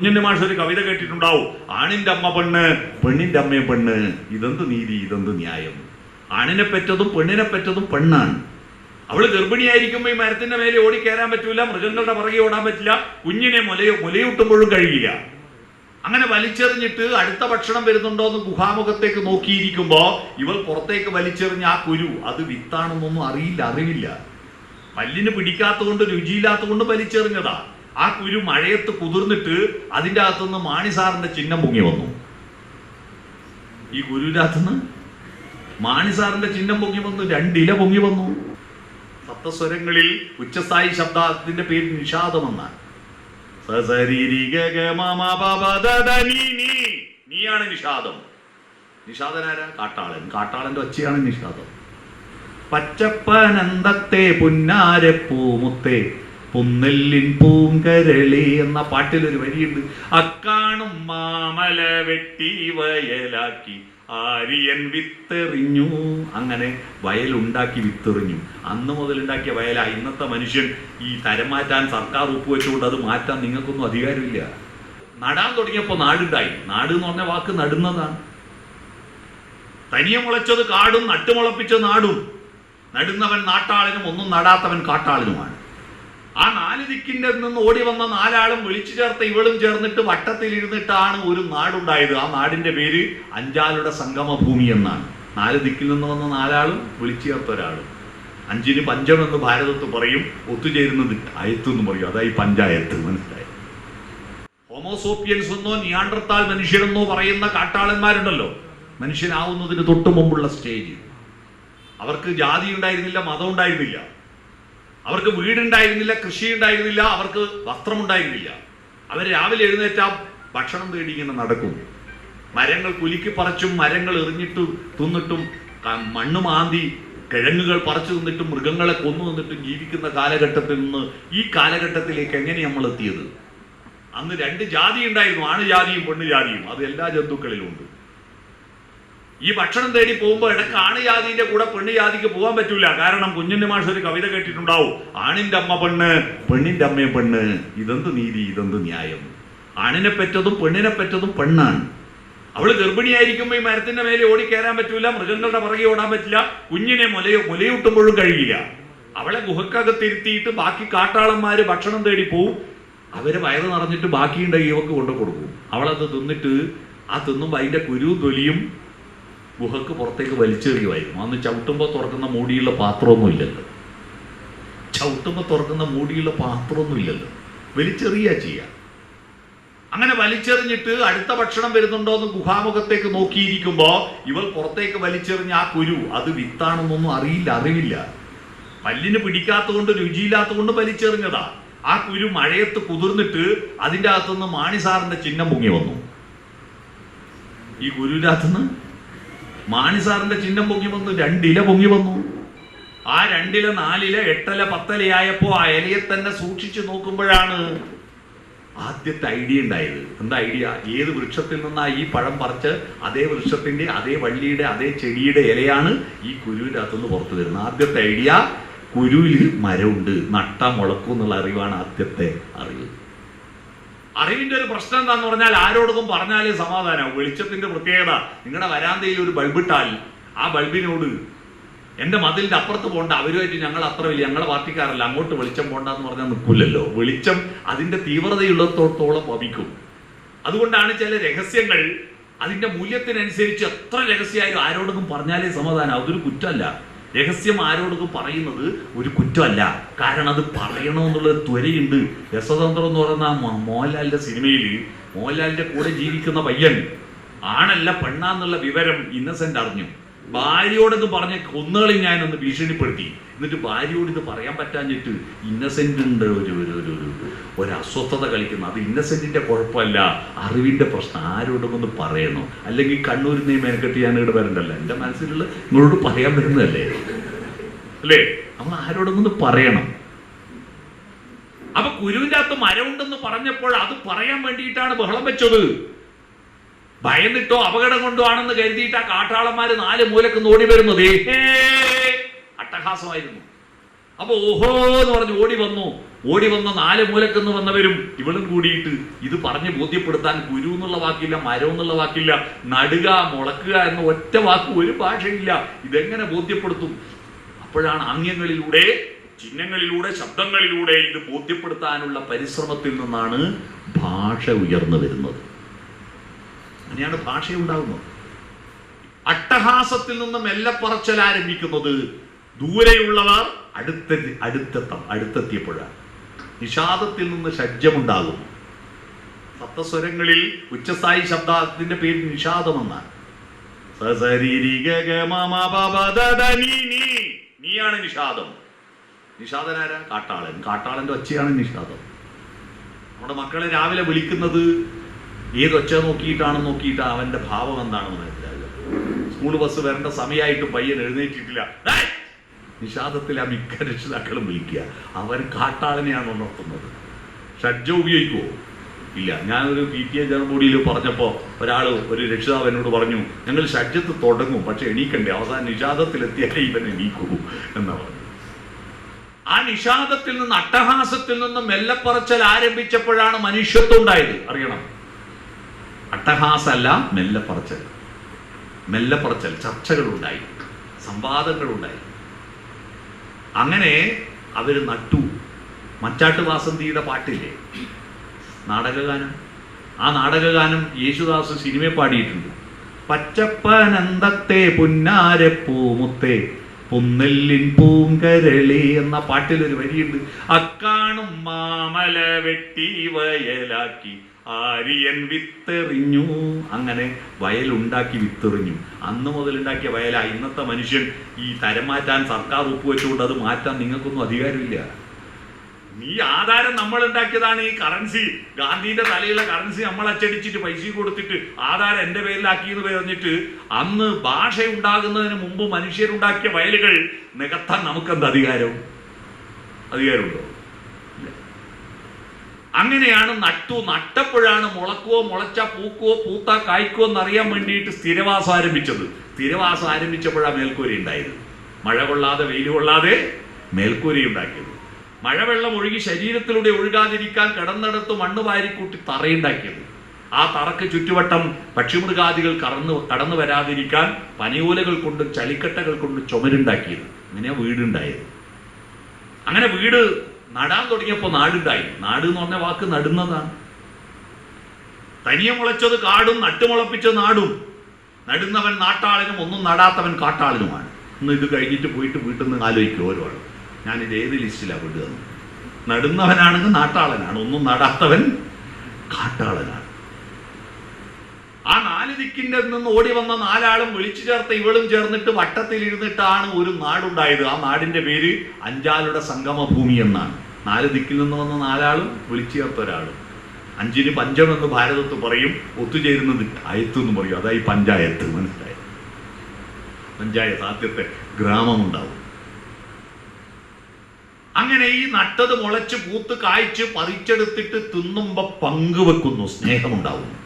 കുഞ്ഞിന്റെ മാഷ് ഒരു കവിത കേട്ടിട്ടുണ്ടാവും. ആണിന്റെ അമ്മ പെണ്ണ് പെണ്ണിന്റെ അമ്മയും പെണ്ണ്. ഇതെന്ത് നീതി ഇതെന്ത് ന്യായം? ആണിനെ പെറ്റതും പെണ്ണിനെ പെറ്റതും പെണ്ണാണ്. അവൾ ഗർഭിണിയായിരിക്കുമ്പോൾ ഈ മരത്തിന്റെ മേലെ കയറാൻ പറ്റൂല മൃഗങ്ങളുടെ പുറകെ ഓടാൻ പറ്റില്ല കുഞ്ഞിനെ മുലയോ മുലയൂട്ടുമ്പോഴും കഴിയില്ല. അങ്ങനെ വലിച്ചെറിഞ്ഞിട്ട് അടുത്ത ഭക്ഷണം വരുന്നുണ്ടോ എന്ന് ഗുഹാമുഖത്തേക്ക് നോക്കിയിരിക്കുമ്പോ ഇവൾ പുറത്തേക്ക് വലിച്ചെറിഞ്ഞ ആ കുരു അത് വിത്താണെന്നൊന്നും അറിയില്ല അറിവില്ല. പല്ലിന് പിടിക്കാത്തതുകൊണ്ട് രുചിയില്ലാത്തതുകൊണ്ട് വലിച്ചെറിഞ്ഞതാ. ആ കുരു മഴയത്ത് കുതിർന്നിട്ട് അതിന്റെ അകത്തുനിന്ന് മാണിസാറിന്റെ ചിഹ്നം പൊങ്ങി വന്നു. ഈ കുരുവിന്റെ അകത്തുനിന്ന് മാണിസാറിന്റെ ചിഹ്നം പൊങ്ങി വന്നു രണ്ടില പൊങ്ങി വന്നു. സപ്തസ്വരങ്ങളിൽ ഉച്ചസ്ഥായി ശബ്ദത്തിന്റെ പേര് നിഷാദമെന്നാണ്. നീയാണ് നിഷാദം. നിഷാദനാരാ? കാട്ടാളൻ. കാട്ടാളന്റെ ഒച്ചയാണ് നിഷാദം. പച്ചപ്പനന്തത്തെ പുന്നാരപ്പൂമുത്തെ പുന്നെല്ലിൻ പൂങ്കരളി എന്ന പാട്ടിലൊരു വരിയുണ്ട്. അക്കാണും മാമല വെട്ടി വയലാക്കി ആര്യൻ വിത്തെറിഞ്ഞു. അങ്ങനെ വയലുണ്ടാക്കി വിത്തെറിഞ്ഞു. അന്ന് മുതൽ ഉണ്ടാക്കിയ വയലാ. ഇന്നത്തെ മനുഷ്യൻ ഈ തരം മാറ്റാൻ സർക്കാർ ഒപ്പുവെച്ചുകൊണ്ട് അത് മാറ്റാൻ നിങ്ങൾക്കൊന്നും അധികാരമില്ല. നടാൻ തുടങ്ങിയപ്പോൾ നാടുണ്ടായി. നാട് എന്ന് പറഞ്ഞ വാക്ക് നടുന്നതാണ്. തനിയെ മുളച്ചത് കാടും നട്ടുമുളപ്പിച്ച നാടും. നടുന്നവൻ നാട്ടാളിനും ഒന്നും നടാത്തവൻ കാട്ടാളനുമാണ്. ആ നാല് ദിക്കിന്റെ നിന്ന് ഓടി വന്ന നാലാളും വിളിച്ചു ചേർത്ത ഇവളും ചേർന്നിട്ട് വട്ടത്തിൽ ഇരുന്നിട്ടാണ് ഒരു നാടുണ്ടായത്. ആ നാടിന്റെ പേര് അഞ്ചാളുടെ സംഗമഭൂമി എന്നാണ്. നാല് ദിക്കിൽ നിന്ന് വന്ന നാലാളും വിളിച്ചു ചേർത്ത ഒരാളും. അഞ്ചിന് പഞ്ചം എന്ന് ഭാരതത്ത് പറയും ഒത്തുചേരുന്നത് അയത്ത് എന്ന് പറയും. അതായി പഞ്ചായത്ത് മനസ്സിലായി? ഹോമോസോപ്പിയൻസ് എന്നോ നിയാണ്ടർത്താൽ മനുഷ്യരെന്നോ പറയുന്ന കാട്ടാളന്മാരുണ്ടല്ലോ. മനുഷ്യനാവുന്നതിന് തൊട്ടു മുമ്പുള്ള സ്റ്റേജ് അവർക്ക് ജാതി ഉണ്ടായിരുന്നില്ല മതം ഉണ്ടായിരുന്നില്ല. അവർക്ക് വീടുണ്ടായിരുന്നില്ല കൃഷി ഉണ്ടായിരുന്നില്ല അവർക്ക് വസ്ത്രമുണ്ടായിരുന്നില്ല. അവർ രാവിലെ എഴുന്നേറ്റാ ഭക്ഷണം തേടി ഇങ്ങനെ നടക്കും. മരങ്ങൾ കുലുക്കി പറിച്ചും മരങ്ങൾ എറിഞ്ഞിട്ടും തിന്നിട്ടും മണ്ണ് മാന്തി കിഴങ്ങുകൾ പറിച്ചു തിന്നിട്ടും മൃഗങ്ങളെ കൊന്നു തിന്നിട്ടും ജീവിക്കുന്ന കാലഘട്ടത്തിൽ നിന്ന് ഈ കാലഘട്ടത്തിലേക്ക് എങ്ങനെ നമ്മൾ എത്തിയത് അന്ന് രണ്ട് ജാതി ഉണ്ടായിരുന്നു ആണ് ജാതിയും പെണ്ണ് ജാതിയും അത് എല്ലാ ജന്തുക്കളിലും ഉണ്ട്. ഈ ഭക്ഷണം തേടി പോകുമ്പോൾ ഇടയ്ക്ക് ആണുജാതിന്റെ കൂടെ പെണ്ണ് ജാതിക്ക് പോകാൻ പറ്റൂല. കാരണം കുഞ്ഞിന്റെ മാഷ് ഒരു കവിത കേട്ടിട്ടുണ്ടാവും. ആണിന്റെ അമ്മ പെണ്ണ് പെണ്ണിന്റെ അമ്മയും പെണ്ണ്. ഇതെന്ത് നീതി ഇതെന്ത് ന്യായം? ആണിനെ പറ്റതും പെണ്ണിനെ പറ്റതും പെണ്ണാണ്. അവൾ ഗർഭിണിയായിരിക്കുമ്പോൾ ഈ മരത്തിന്റെ മേലെ ഓടി കയറാൻ പറ്റൂല മൃഗങ്ങളുടെ പുറകെ ഓടാൻ പറ്റില്ല കുഞ്ഞിനെ മുലയോ മുലയൂട്ടുമ്പോഴും കഴിയില്ല. അവളെ ഗുഹക്കകത്തിരുത്തിയിട്ട് ബാക്കി കാട്ടാളന്മാര് ഭക്ഷണം തേടി പോവും. അവർ വയറ് നിറഞ്ഞിട്ട് ബാക്കിയുണ്ടെങ്കിൽ ഇവക്ക് കൊണ്ടു കൊടുക്കും. അവളത് തിന്നിട്ട് ആ തിന്നുമ്പോൾ അതിന്റെ കുരു തൊലിയും ഗുഹക്ക് പുറത്തേക്ക് വലിച്ചെറിയുമായിരുന്നു. അന്ന് ചവിട്ടുമ്പോൾ തുറക്കുന്ന മൂടിയുള്ള പാത്രമൊന്നും ഇല്ലല്ലോ. ചവിട്ടുമ്പോൾ തുറക്കുന്ന മൂടിയുള്ള പാത്രമൊന്നും ഇല്ലല്ലോ. വലിച്ചെറിയ ചെയ്യുക അങ്ങനെ വലിച്ചെറിഞ്ഞിട്ട് അടുത്ത ഭക്ഷണം വരുന്നുണ്ടോ എന്ന് ഗുഹാമുഖത്തേക്ക് നോക്കിയിരിക്കുമ്പോൾ ഇവൾ പുറത്തേക്ക് വലിച്ചെറിഞ്ഞ ആ കുരു അത് വിത്താണെന്നൊന്നും അറിയില്ല അറിവില്ല. പല്ലിന് പിടിക്കാത്തതുകൊണ്ട് രുചിയില്ലാത്തതുകൊണ്ട് വലിച്ചെറിഞ്ഞതാ. ആ കുരു മഴയത്ത് കുതിർന്നിട്ട് അതിന്റെ അകത്തുനിന്ന് മാണിസാറിന്റെ ചിഹ്നം പൊങ്ങി വന്നു. ഈ കുരുവിന്റെ അകത്തുനിന്ന് മാണിസാറിന്റെ ചിഹ്നം പൊങ്ങി വന്നു രണ്ടില പൊങ്ങി വന്നു. ആ രണ്ടില നാലില എട്ടല പത്തലയായപ്പോ ആ ഇലയെ തന്നെ സൂക്ഷിച്ചു നോക്കുമ്പോഴാണ് ആദ്യത്തെ ഐഡിയ ഉണ്ടായത്. എന്താ ഐഡിയ? ഏത് വൃക്ഷത്തിൽ നിന്നാ ഈ പഴം പറിച്ച് അതേ വൃക്ഷത്തിന്റെ അതേ വള്ളിയുടെ അതേ ചെടിയുടെ ഇലയാണ് ഈ കുരുവിന്റെ അകത്തുനിന്ന് പുറത്തു വരുന്നത്. ആദ്യത്തെ ഐഡിയ കുരുവിൽ മരമുണ്ട്. നട്ട മുളക്കും എന്നുള്ള അറിവാണ് ആദ്യത്തെ അറിവ്. അറിവിന്റെ ഒരു പ്രശ്നം എന്താന്ന് പറഞ്ഞാൽ ആരോടൊന്നും പറഞ്ഞാലേ സമാധാനം. വെളിച്ചത്തിന്റെ പ്രത്യേകത നിങ്ങളുടെ വരാന്തയിൽ ഒരു ബൾബിട്ടാൽ ആ ബൾബിനോട് എന്റെ മതിലിന്റെ അപ്പുറത്ത് പോകണ്ട അവരുമായിട്ട് ഞങ്ങൾ അത്ര വലിയ ഞങ്ങളെ പാർട്ടിക്കാരല്ല അങ്ങോട്ട് വെളിച്ചം പോണ്ട എന്ന് പറഞ്ഞാൽ നിൽക്കില്ലല്ലോ വെളിച്ചം അതിന്റെ തീവ്രതയുള്ളത്തോളം വമിക്കും അതുകൊണ്ടാണ് ചില രഹസ്യങ്ങൾ അതിന്റെ മൂല്യത്തിനനുസരിച്ച് എത്ര രഹസ്യമായാലും ആരോടൊന്നും പറഞ്ഞാലേ സമാധാനം. അതൊരു കുറ്റമല്ല. രഹസ്യം ആരോടൊക്കെ പറയുന്നത് ഒരു കുറ്റമല്ല. കാരണം അത് പറയണമെന്നുള്ള ത്വരയുണ്ട്. രസതന്ത്രം എന്ന് പറയുന്ന മോഹൻലാലിന്റെ സിനിമയിൽ മോഹൻലാലിന്റെ കൂടെ ജീവിക്കുന്ന പയ്യൻ ആണല്ല പെണ്ണാന്നുള്ള വിവരം ഇന്നസെന്റ് അറിഞ്ഞു. ഭാര്യയോടത് പറഞ്ഞ കൊന്നുകളി ഒന്ന് ഭീഷണിപ്പെടുത്തി. എന്നിട്ട് ഭാര്യയോട് ഇത് പറയാൻ പറ്റാഞ്ഞിട്ട് ഇന്നസെന്റ് ഒരു ഒരു ഒരു ഒരു അസ്വസ്ഥത കളിക്കുന്നു. അത് ഇന്നസെന്റിന്റെ കുഴപ്പമല്ല. അറിവിന്റെ പ്രശ്നം. ആരോടും ഒന്ന് പറയണോ? അല്ലെങ്കിൽ കണ്ണൂരിൽ നിന്ന് മേനക്കെട്ട് ഞാൻ ഇവിടെ വരണ്ടല്ലോ? എന്റെ മനസ്സിലുള്ള നിങ്ങളോട് പറയാൻ വരുന്നതല്ലേ? അല്ലേ? നമ്മൾ ആരോടും ഒന്ന് പറയണം. അപ്പൊ കുരുവിന്റെ അകത്ത് മരമുണ്ടെന്ന് പറഞ്ഞപ്പോൾ അത് പറയാൻ വേണ്ടിയിട്ടാണ് ബഹളം വെച്ചത്. ഭയന്നിട്ടോ അപകടം കൊണ്ടോ ആണെന്ന് കരുതിയിട്ട് ആ കാട്ടാളന്മാര് നാല് മൂലക്ക് ഓടി വരുന്നത്. അട്ടഹാസമായിരുന്നു. അപ്പൊ ഓഹോ എന്ന് പറഞ്ഞ് ഓടി വന്നു. ഓടി വന്ന നാല് മൂലക്കെന്ന് വന്നവരും ഇവളും കൂടിയിട്ട് ഇത് പറഞ്ഞ് ബോധ്യപ്പെടുത്താൻ ഗുരു എന്നുള്ള വാക്കില്ല മരം എന്നുള്ള വാക്കില്ല നടുക മുളക്കുക എന്ന ഒറ്റ വാക്ക് ഒരു ഭാഷയില്ല. ഇതെങ്ങനെ ബോധ്യപ്പെടുത്തും? അപ്പോഴാണ് ആംഗ്യങ്ങളിലൂടെ ചിഹ്നങ്ങളിലൂടെ ശബ്ദങ്ങളിലൂടെ ഇത് ബോധ്യപ്പെടുത്താനുള്ള പരിശ്രമത്തിൽ നിന്നാണ് ഭാഷ ഉയർന്നു വരുന്നത്. അങ്ങനെയാണ് ഭാഷ ഉണ്ടാകുന്നത് അട്ടഹാസത്തിൽ നിന്നും മെല്ലപ്പറച്ചൽ ആരംഭിക്കുന്നത് ദൂരെയുള്ളവർ അടുത്ത അടുത്തെത്തം അടുത്തെത്തിയപ്പോഴാണ്. നിഷാദത്തിൽ നിന്ന് ഷഡ്ജമുണ്ടാകുന്നു. സപ്തസ്വരങ്ങളിൽ ഉച്ചസ്ഥായി ശബ്ദത്തിന്റെ പേര് നിഷാദമെന്നാണ്. നീയാണ് നിഷാദം. നിഷാദനാരാ? കാട്ടാളൻ. കാട്ടാളന്റെ ഒച്ചയാണ് നിഷാദം. നമ്മുടെ മക്കളെ രാവിലെ വിളിക്കുന്നത് ഏതൊച്ച നോക്കിയിട്ടാണ് നോക്കിയിട്ട് അവന്റെ ഭാവം എന്താണെന്ന് മനസ്സിലാകുക സ്കൂൾ ബസ് വരേണ്ട സമയമായിട്ട് പയ്യൻ എഴുന്നേറ്റിട്ടില്ല! നിഷാദത്തിൽ ആ മിക്ക രക്ഷിതാക്കളും വിളിക്കുക. അവൻ കാട്ടാളനെയാണ് ഉണർത്തുന്നത്. ഷഡ്ജ ഉപയോഗിക്കുമോ ഇല്ല. ഞാനൊരു പി ടി എ ജനബോഡിയിൽ പറഞ്ഞപ്പോൾ ഒരാൾ ഒരു രക്ഷിതാവ് എന്നോട് പറഞ്ഞു ഞങ്ങൾ ഷഡ്ജത്ത് തുടങ്ങും പക്ഷെ എണീക്കണ്ടേ. അവസാനം നിഷാദത്തിലെത്തിയാലേ ഇവൻ എണീക്കൂ എന്നാ പറഞ്ഞു. ആ നിഷാദത്തിൽ നിന്ന് അട്ടഹാസത്തിൽ നിന്ന് മെല്ലപ്പറച്ചൽ ആരംഭിച്ചപ്പോഴാണ് മനുഷ്യത്വം ഉണ്ടായത്. അറിയണം. അട്ടഹാസല്ല മെല്ലെ പറച്ചൽ മെല്ലെ പറച്ചൽ ചർച്ചകളുണ്ടായി സംവാദങ്ങളുണ്ടായി. അങ്ങനെ അവർ നട്ടു. മച്ചാട്ട് വാസന്തിയുടെ പാട്ടില്ലേ? നാടകഗാനം. ആ നാടകഗാനം യേശുദാസ് സിനിമ പാടിയിട്ടുണ്ട്. പച്ചപ്പനന്തത്തെ പുന്നാരപ്പൂമുത്തേ പുന്നെല്ലിൻ പൂങ്കരളി എന്ന പാട്ടിലൊരു വരിയുണ്ട്. അക്കാണും മാമല വെട്ടി വയലാക്കി ആര്യൻ വിത്തെറിഞ്ഞു. അങ്ങനെ വയലുണ്ടാക്കി വിത്തെറിഞ്ഞു. അന്ന് മുതൽ ഉണ്ടാക്കിയ വയലാ. ഇന്നത്തെ മനുഷ്യൻ ഈ തരം മാറ്റാൻ സർക്കാർ ഒപ്പുവെച്ചുകൊണ്ട് അത് മാറ്റാൻ നിങ്ങൾക്കൊന്നും അധികാരമില്ല. ഈ ആധാരം നമ്മൾ ഉണ്ടാക്കിയതാണ് ഈ കറൻസി ഗാന്ധിന്റെ തലയിലുള്ള കറൻസി നമ്മൾ അച്ചടിച്ചിട്ട് പൈസ കൊടുത്തിട്ട് ആധാരം എന്റെ പേരിലാക്കി എന്ന് പറഞ്ഞിട്ട് അന്ന് ഭാഷ ഉണ്ടാകുന്നതിന് മുമ്പ് മനുഷ്യരുണ്ടാക്കിയ വയലുകൾ നികത്താൻ നമുക്കെന്ത് അധികാരം? അധികാരമുണ്ടോ. അങ്ങനെയാണ് നട്ടു നട്ടപ്പോഴാണ് മുളക്കുവോ മുളച്ച പൂക്കുവോ പൂത്ത കായ്ക്കുവോ എന്നറിയാൻ വേണ്ടിയിട്ട് സ്ഥിരവാസം ആരംഭിച്ചത്. സ്ഥിരവാസം ആരംഭിച്ചപ്പോഴാണ് മേൽക്കൂരി ഉണ്ടായത്. മഴ കൊള്ളാതെ വെയിൽ കൊള്ളാതെ മേൽക്കൂരി ഉണ്ടാക്കിയത്. മഴവെള്ളം ഒഴുകി ശരീരത്തിലൂടെ ഒഴുകാതിരിക്കാൻ കിടന്നിടത്ത് മണ്ണ് വാരിക്കൂട്ടി തറയുണ്ടാക്കിയത്. ആ തറക്ക് ചുറ്റുവട്ടം പക്ഷിമൃഗാദികൾ കടന്നു കടന്നു വരാതിരിക്കാൻ പനയോലകൾ കൊണ്ടും ചളിക്കട്ടകൾ കൊണ്ടും ചുമരുണ്ടാക്കിയത്. അങ്ങനെ വീടുണ്ടായത്. അങ്ങനെ വീട് നടാൻ തുടങ്ങിയപ്പോൾ നാടുണ്ടായി. നാട് എന്ന് പറഞ്ഞ വാക്ക് നടുന്നതാണ്. തനിയെ മുളച്ചത് കാടും നട്ടുമുളപ്പിച്ചത് നാടും. നടുന്നവൻ നാട്ടാളിനും ഒന്നും നടാത്തവൻ കാട്ടാളിനുമാണ്. ഇന്ന് ഇത് കഴിഞ്ഞിട്ട് പോയിട്ട് വീട്ടിൽ നിന്ന് ആലോചിക്കും ഓരോ ഞാൻ ഞാനിത് ഏത് ലിസ്റ്റിലാണ് വിടുക നടുന്നവനാണെങ്കിൽ നാട്ടാളനാണ് ഒന്നും നടാത്തവൻ കാട്ടാളനാണ്. ദിക്കിന്റെ നിന്ന് ഓടി വന്ന നാലാളും വിളിച്ചു ചേർത്ത ഇവളും ചേർന്നിട്ട് വട്ടത്തിൽ ഇരുന്നിട്ടാണ് ഒരു നാടുണ്ടായത്. ആ നാടിന്റെ പേര് അഞ്ചാളുടെ സംഗമഭൂമി എന്നാണ്. നാല് ദിക്കിൽ നിന്ന് വന്ന നാലാളും വിളിച്ചു ചേർത്ത ഒരാളും. അഞ്ചിന് പഞ്ചം എന്ന് ഭാരതത്ത് പറയും ഒത്തുചേരുന്നത് ആയത്ത് എന്ന് പറയും. അതായി പഞ്ചായത്ത് മനസ്സിലായി? പഞ്ചായത്ത് ആദ്യത്തെ ഗ്രാമമുണ്ടാവും. അങ്ങനെ ഈ നട്ടത് മുളച്ച് പൂത്ത് കായ്ച്ച് പറിച്ചെടുത്തിട്ട് തിന്നുമ്പോ പങ്കുവെക്കുന്നു സ്നേഹമുണ്ടാവുന്നു.